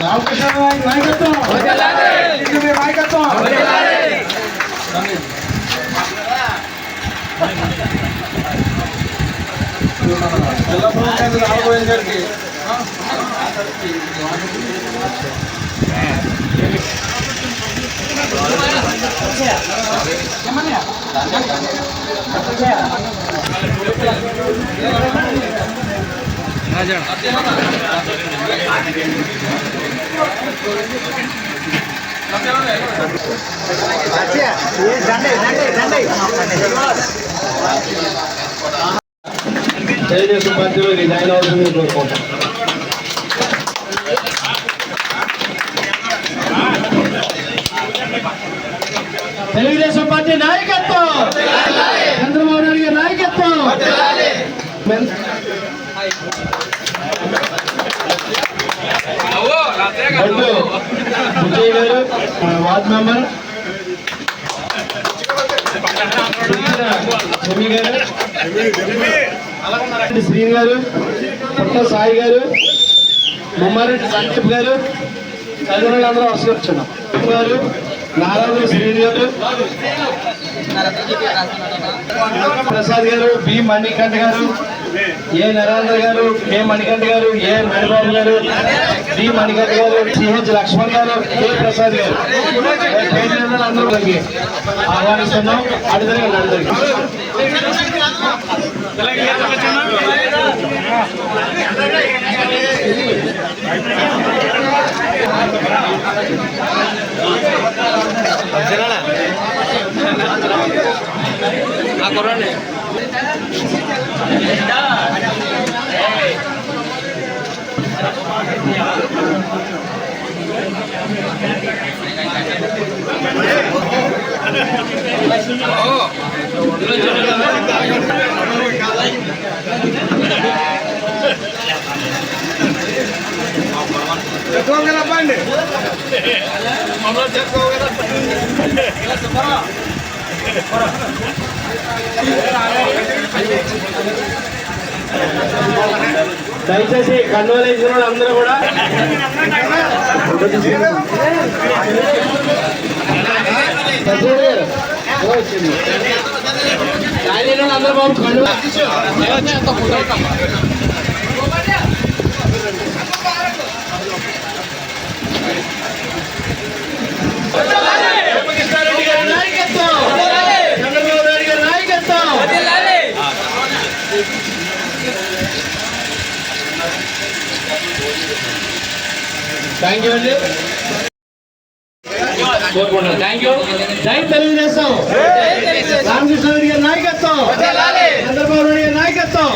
రామకృష్ణ నాయకత్వం. నాయకత్వం. రాబోయే గారికి తెలుగుదేశం పార్టీలో రిజైన్ అవుతుంది కోరుకుంటాం తెలుగుదేశం పార్టీ నాయకత్వం! చంద్రబాబు నాయుడు గారి నాయకత్వం! విజయ్ గారు వార్డ్ మెంబర్ సెమి గారు శ్రీని గారు పుట్ట సాయి గారు ముమ్మారెడ్డి సందీప్ గారు తల్లిదండ్రులు అందరూ వస్తున్నాం గారు నారాయణ శ్రీని గారు ప్రసాద్ గారు బి మణికంఠ గారు ఏ నరేంద్ర గారు కె మణికంఠ గారు ఏ మణిబాబు గారు డి మణికంఠ గారు సిహెచ్ లక్ష్మణ్ గారు కె ప్రసాద్ గారు. అందరూ ఆహ్వానిస్తున్నాం అడుగుతున్నాం అందరికీ ఆ కండువలు వేసిన వాళ్ళు అందరూ కూడా వచ్చింది. జాయిన్ అయిన వాళ్ళు అందరూ బాబు కండువా రామకృష్ణారెడ్డి గారి నాయకత్వం చంద్రబాబు నాయుడు గారి నాయకత్వం థ్యాంక్ యూ అండి థ్యాంక్ యూ జై తెలియజేస్తాం రామకృష్ణ రెడ్డి గారి నాయకత్వం. చంద్రబాబు నాయుడు గారి నాయకత్వం.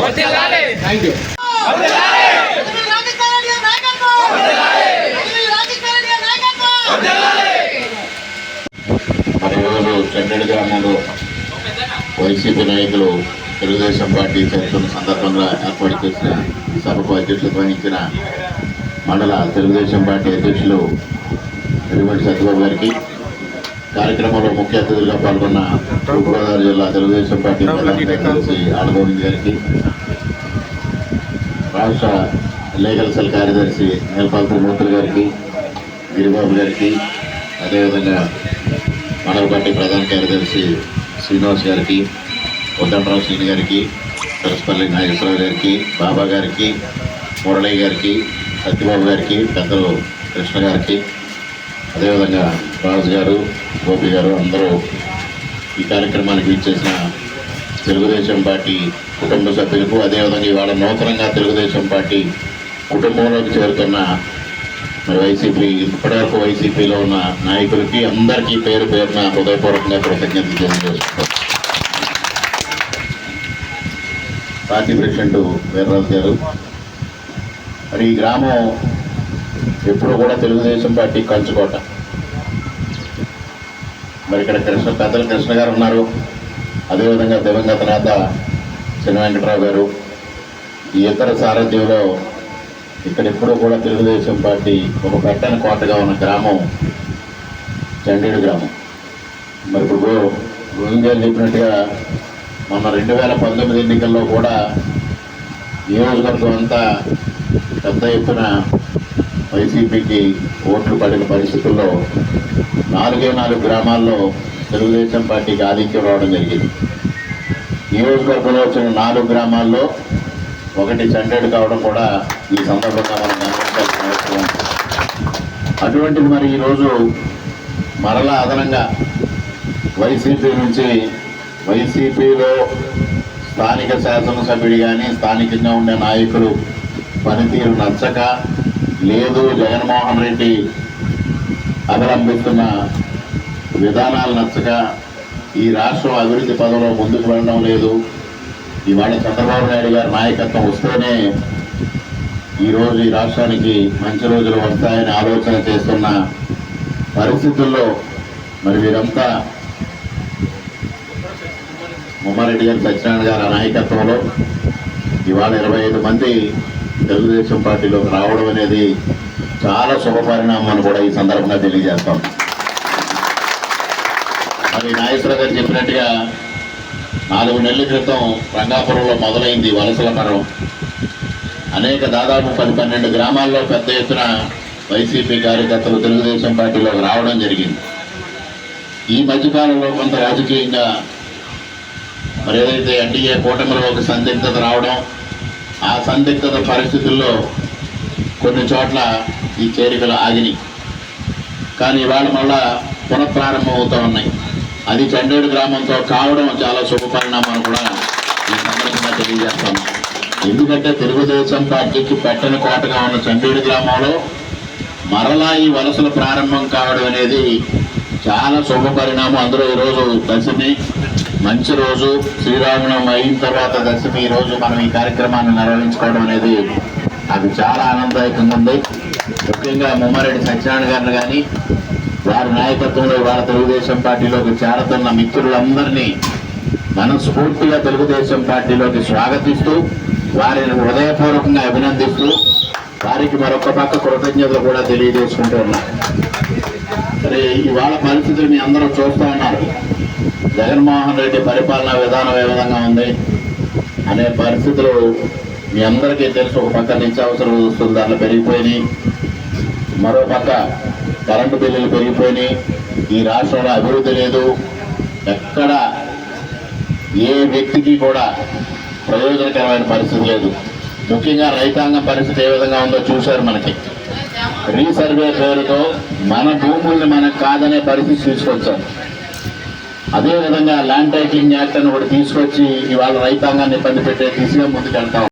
థ్యాంక్ యూ మరి ఈరోజు చెన్నెడు గ్రామంలో వైసీపీ నాయకులు తెలుగుదేశం పార్టీ చేస్తున్న సందర్భంగా ఏర్పాటు చేసిన సభకు అధ్యక్షులు వహించిన మండల తెలుగుదేశం పార్టీ అధ్యక్షులు ఎరుమటి సత్యబాబు గారికి కార్యక్రమంలో ముఖ్య అతిథులుగా పాల్గొన్న తూర్పుగోదావరి జిల్లా తెలుగుదేశం పార్టీ ప్రధాన కార్యదర్శి ఆడగోవింద్ గారికి రాష్ట్ర లీగల్ సెల్ కార్యదర్శి నేలపాల్ త్రిమూర్తులు గారికి గిరిబాబు గారికి అదేవిధంగా మండల పార్టీ ప్రధాన కార్యదర్శి శ్రీనివాస్ గారికి ఉద్దండరావు శ్రీని గారికి సరస్పల్లి నాగేశ్వరరావు గారికి బాబా గారికి మురళి గారికి సత్యబాబు గారికి పెద్దలు కృష్ణ గారికి అదేవిధంగా రాజు గారు గోపి గారు అందరూ ఈ కార్యక్రమానికి ఇచ్చేసిన తెలుగుదేశం పార్టీ కుటుంబ సభ్యులకు అదేవిధంగా ఇవాళ నూతనంగా తెలుగుదేశం పార్టీ కుటుంబంలోకి చేరుతున్న మరి వైసీపీ ఇప్పటివరకు వైసీపీలో ఉన్న నాయకులకి అందరికీ పేరు పేరున హృదయపూర్వకంగా కృతజ్ఞతలు తెలియజేస్తున్నాం పార్టీ ప్రెసిడెంట్ వీర్రాజు గారు. మరి ఈ గ్రామం ఎప్పుడూ కూడా తెలుగుదేశం పార్టీ కంచుకోట మరి ఇక్కడ కృష్ణ పెద్దలు కృష్ణ గారు ఉన్నారు. అదేవిధంగా దివంగత నేత చిన్న వెంకటరావు గారు. ఈ ఇతర సారథ్యంలో ఇక్కడ ఎప్పుడూ కూడా తెలుగుదేశం పార్టీ ఒక పెట్టని కోటగా ఉన్న గ్రామం చండీడు గ్రామం. మరి ఇప్పుడు గో- గోవింద్ గారు చెప్పినట్టుగా మొన్న రెండు వేల పంతొమ్మిది ఎన్నికల్లో కూడా నియోజకవర్గం అంతా పెద్ద ఎత్తున వైసీపీకి ఓట్లు పడిన పరిస్థితుల్లో నాలుగే నాలుగు గ్రామాల్లో తెలుగుదేశం పార్టీకి ఆధిక్యం రావడం జరిగింది నియోజకవర్గంలో వచ్చిన నాలుగు గ్రామాల్లో ఒకటి చండేడు కావడం కూడా ఈ సందర్భంగా మనం గమనించాల్సిన అవసరం ఉంది. అటువంటిది మరి ఈరోజు మరలా అదనంగా వైసీపీ నుంచి వైసీపీలో స్థానిక శాసనసభ్యుడు కానీ స్థానికంగా ఉండే నాయకులు పనితీరు నచ్చక లేదు జగన్మోహన్ రెడ్డి అవలంబిస్తున్న విధానాలు నచ్చక ఈ రాష్ట్రం అభివృద్ధి పదంలో ముందుకు వెళ్ళడం లేదు. ఇవాళ చంద్రబాబు నాయుడు గారి నాయకత్వం వస్తేనే ఈరోజు ఈ రాష్ట్రానికి మంచి రోజులు వస్తాయని ఆలోచన చేస్తున్న పరిస్థితుల్లో మరి వీరంతా ముమ్మారెడ్డి గారి సత్యనారాయణ గారి నాయకత్వంలో ఇవాళ ఇరవై ఐదు మంది తెలుగుదేశం పార్టీలోకి రావడం అనేది చాలా శుభపరిణామం కూడా ఈ సందర్భంగా తెలియజేస్తాం. మరి నాగేశ్వర గారు చెప్పినట్టుగా నాలుగు నెలల క్రితం రంగాపురంలో మొదలైంది వలసల పర్వం. అనేక దాదాపు పది పన్నెండు గ్రామాల్లో పెద్ద ఎత్తున వైసీపీ కార్యకర్తలు తెలుగుదేశం పార్టీలోకి రావడం జరిగింది. ఈ మధ్యకాలంలో కొంత రాజకీయంగా మరి ఏదైతే ఎన్డీఏ కూటమిలో ఒక సందిగ్ధత రావడం ఆ సందిగ్ధత పరిస్థితుల్లో కొన్ని చోట్ల ఈ చేరికలు ఆగినాయి. కానీ ఇవాళ మళ్ళా పునఃప్రారంభం అవుతూ ఉన్నాయి. అది చండేడు గ్రామంతో కావడం చాలా శుభపరిణామం కూడా ఈ సందర్భంగా తెలియజేస్తాను. ఎందుకంటే తెలుగుదేశం పార్టీకి పెట్టని కోటగా ఉన్న చండేడు గ్రామంలో మరలా ఈ వలసలు ప్రారంభం కావడం అనేది చాలా శుభ పరిణామం. అందులో ఈరోజు దశమి. మంచి రోజు. శ్రీరామనవమి అయిన తర్వాత దశమి ఈ రోజు మనం ఈ కార్యక్రమాన్ని నిర్వహించుకోవడం అనేది నాకు చాలా ఆనందదాయకంగా ఉంది. ముఖ్యంగా ముమ్మారెడ్డి సత్యనారాయణ గారిని కానీ వారి నాయకత్వంలో వారి తెలుగుదేశం పార్టీలోకి చేరుతున్న మిత్రులందరినీ మనస్ఫూర్తిగా తెలుగుదేశం పార్టీలోకి స్వాగతిస్తూ వారిని హృదయపూర్వకంగా అభినందిస్తూ వారికి మరొక పక్క కృతజ్ఞతలు కూడా తెలియజేసుకుంటూ ఉన్నా సరే ఇవాళ పరిస్థితులు మీ అందరూ చూస్తూ ఉన్నారు. జగన్మోహన్ రెడ్డి పరిపాలనా విధానం ఏ విధంగా ఉంది అనే పరిస్థితులు మీ అందరికీ తెలుసు. ఒక పక్క నిత్యావసర వస్తువుల ధరలు పెరిగిపోయినాయి. మరో పక్క కరెంటు బిల్లులు పెరిగిపోయినాయి. ఈ రాష్ట్రంలో అభివృద్ధి లేదు. ఎక్కడ ఏ వ్యక్తికి కూడా ప్రయోజనకరమైన పరిస్థితి లేదు. ముఖ్యంగా రైతాంగం పరిస్థితి ఏ విధంగా ఉందో చూశారు మనకి. రీసర్వే పేరుతో మన భూముల్ని మనకు కాదనే పరిస్థితి తీసుకొచ్చాం. అదేవిధంగా ల్యాండ్ టైటిలింగ్ యాక్ట్ అని ఒకటి తీసుకొచ్చి ఇవాళ రైతాంగాన్ని ఇబ్బంది పెట్టే దిశగా ముందుకెళ్తాం.